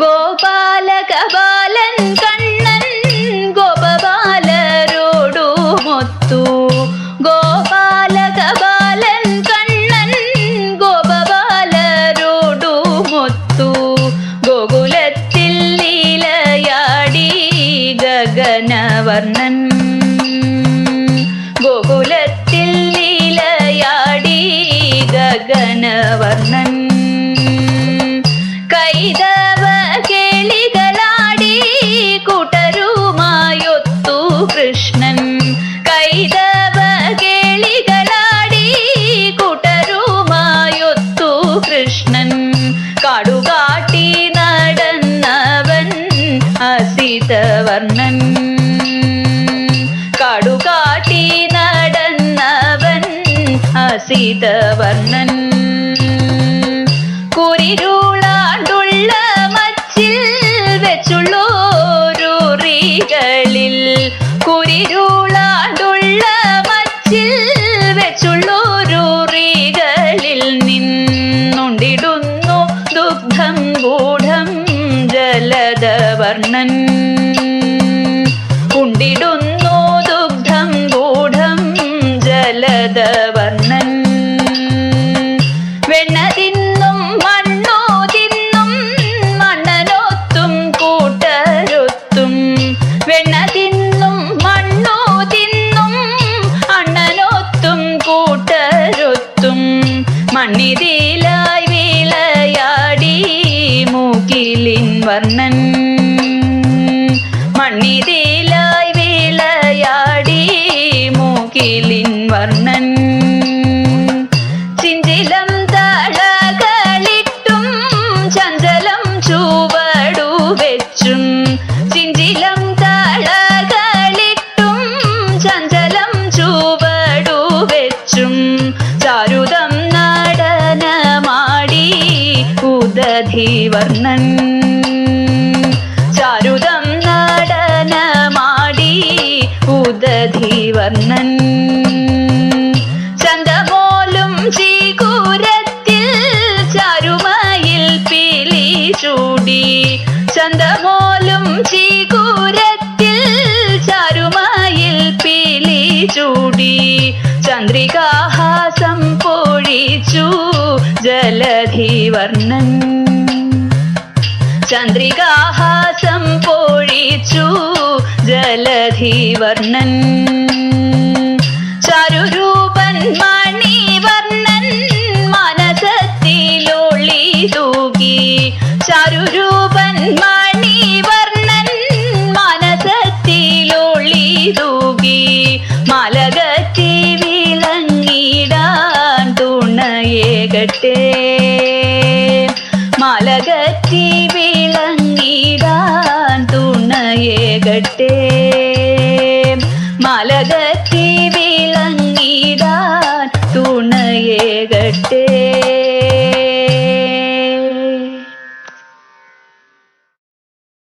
ഗോപാലകപാലൻ കണ്ണൻ ഗോപബാലരോടുമൊത്തു ഗോപാലകപാലൻ കണ്ണൻ ഗോപബാലരോടുമൊത്തു ഗോകുലത്തിൽ ലീലയാടി ഗഗനവർണൻ. ഗോകുലത്തിൽ ലീലയാടി ഗഗനവർണൻ. അസിതവർണൻ കടുകാട്ടി നടന്നവൻ അസിതവർണൻ. കുരിരുളാണ്ടുള്ള മച്ചിൽ വെച്ചുള്ളോരു റീകളിൽ കുരിരുളാണ്ടുള്ള മച്ചിൽ വെച്ചുള്ളോരു റീകളിൽ നിന്നുണ്ടിടുന്നു ദുഗ്ധം ഗൂഢം ജലദവർണൻ ജലദവർണൻ വെണ്ണ തിന്നും മണ്ണോ തിന്നും മണ്ണനൊത്തും കൂട്ടരൊത്തും. വെണ്ണ തിന്നും മണ്ണോ തിന്നും അണ്ണനൊത്തും കൂട്ടരൊത്തും. മണ്ണിതിലായി വിളയാടി മൂക്കിലിൻ വർണൻ. മണ്ണിതിലായി ഉദധി വർണൻ ചാരുതം നടനമാടി ഉദധീവർണൻ. ചന്തപോലും ചീകൂരത്തിൽ ചാരുമയിൽ പിലി ചൂടി. ചന്തപോലും ചീകൂരത്തിൽ ചാരുമയിൽ പിലി ചൂടി. ചന്ദ്രികാഹാസം ജലധി വർണൻ ചന്ദ്രികാഹാസം പോഴിച്ചു ജലധി വർണൻ ചാരുരൂപൻ മണിവർണൻ മനസത്തിലൊളി തൂകി ചാരുരൂപൻ മണിവർണൻ മലകറ്റി വിളങ്ങിടാൻ തുണയേകട്ടെ മലകറ്റി വിളങ്ങിടാൻ തുണയേകട്ടെ